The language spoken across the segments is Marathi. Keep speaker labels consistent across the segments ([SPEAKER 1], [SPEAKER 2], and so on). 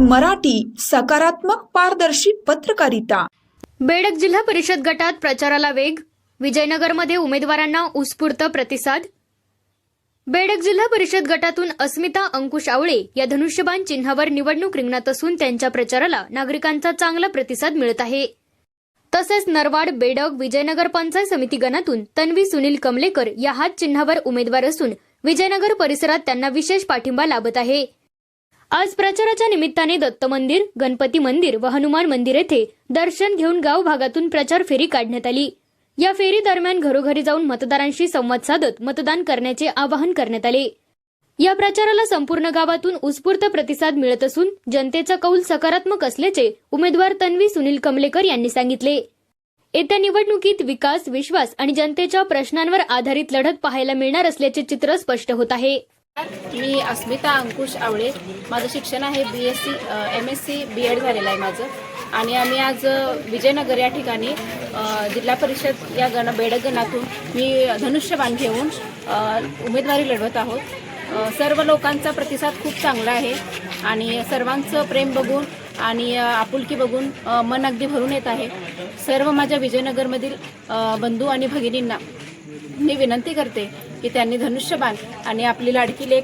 [SPEAKER 1] मराठी सकारात्मक पारदर्शी पत्रकारिता.
[SPEAKER 2] बेडक जिल्हा परिषद गटात प्रचाराला वेग विजयनगरमध्ये उमेदवारांना उत्स्फूर्त प्रतिसाद. बेडक जिल्हा परिषद गटातून अस्मिता अंकुश आवळे या धनुष्यबाण चिन्हावर निवडणूक रिंगणात असून त्यांच्या प्रचाराला नागरिकांचा चांगला प्रतिसाद मिळत आहे. तसेच नरवाड बेडक विजयनगर पंचायत समिती गणातून तन्वी सुनील कमलेकर या हात चिन्हावर उमेदवार असून विजयनगर परिसरात त्यांना विशेष पाठिंबा लाभत आहे. आज प्रचाराच्या निमित्ताने दत्त मंदिर गणपती मंदिर व हनुमान मंदिर येथे दर्शन घेऊन गाव भागातून प्रचार फेरी काढण्यात आली. या फेरी दरम्यान घरोघरी जाऊन मतदारांशी संवाद साधत मतदान करण्याचे आवाहन करण्यात आले. या प्रचाराला संपूर्ण गावातून उत्स्फूर्त प्रतिसाद मिळत असून जनतेचा कौल सकारात्मक असल्याचे उमेदवार तन्वी सुनील कमलेकर यांनी सांगितले. येत्या निवडणुकीत विकास विश्वास आणि जनतेच्या प्रश्नांवर आधारित लढत पाहायला मिळणार असल्याचे चित्र स्पष्ट होत आहे.
[SPEAKER 3] मी अस्मिता अंकुश आवळे. माझं शिक्षण आहे B S C M S C B Ed झालेलं आहे माझं. आणि आम्ही आज विजयनगर या ठिकाणी जिल्हा परिषद या गण बेडक गणातून मी धनुष्यबाण घेऊन उमेदवारी लढवत आहोत. सर्व लोकांचा प्रतिसाद खूप चांगला आहे आणि सर्वांचं प्रेम बघून आणि आपुलकी बघून मन अगदी भरून येत आहे. सर्व माझ्या विजयनगरमधील बंधू आणि भगिनींना मी विनंती करते की त्यांनी धनुष्यबाण आणि आपली लाडकी लेख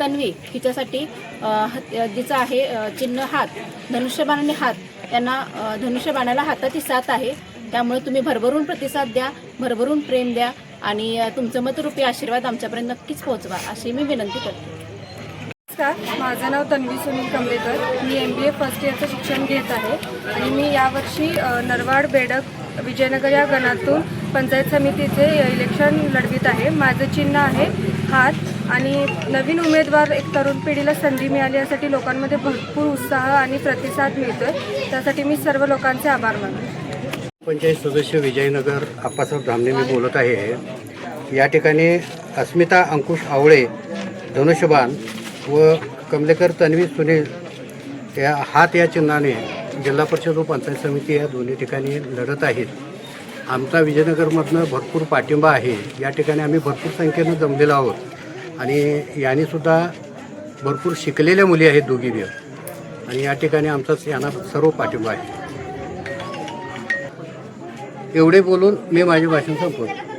[SPEAKER 3] तन्वी हिच्यासाठी अ, जिचं आहे चिन्ह हात धनुष्यबाण आणि हात त्यांना धनुष्यबाणाला हाताची साथ आहे. त्यामुळे तुम्ही भरभरून प्रतिसाद द्या भरभरून प्रेम द्या आणि तुमचं मतरूपी आशीर्वाद आमच्यापर्यंत नक्कीच पोहोचवा अशी मी विनंती करते.
[SPEAKER 4] नमस्कार माझं नाव तन्वी सुनील कमलेकर. मी एम बी ए फर्स्ट इयरचं शिक्षण घेत आहे आणि मी यावर्षी नरवाड बेडक विजयनगर या गणातून पंचायत समितीचे इलेक्शन लढवित आहे. माझं चिन्ह आहे हात. आणि नवीन उमेदवार एक तरुण पिढीला संधी मिळाली यासाठी लोकांमध्ये भरपूर उत्साह आणि प्रतिसाद मिळतोय. त्यासाठी मी सर्व लोकांचे आभार मानतो.
[SPEAKER 5] पंचायत सदस्य विजयनगर आप्पासाहेब धामणे मी बोलत आहे. या ठिकाणी अस्मिता अंकुश आवळे धनुष्यबान व कमलेकर तन्वी सुनील या हात या चिन्हाने जिल्हा परिषद व पंचायत समिती या दोन्ही ठिकाणी लढत आहेत. आमचा विजयनगरमधनं भरपूर पाठिंबा आहे. या ठिकाणी आम्ही भरपूर संख्येनं जमलेलो आहोत. आणि यांनीसुद्धा भरपूर शिकलेल्या मुली आहेत दोघी बी. आणि या ठिकाणी आमचा यांना सर्व पाठिंबा आहे. एवढे बोलून मी माझे भाषण संपवतो.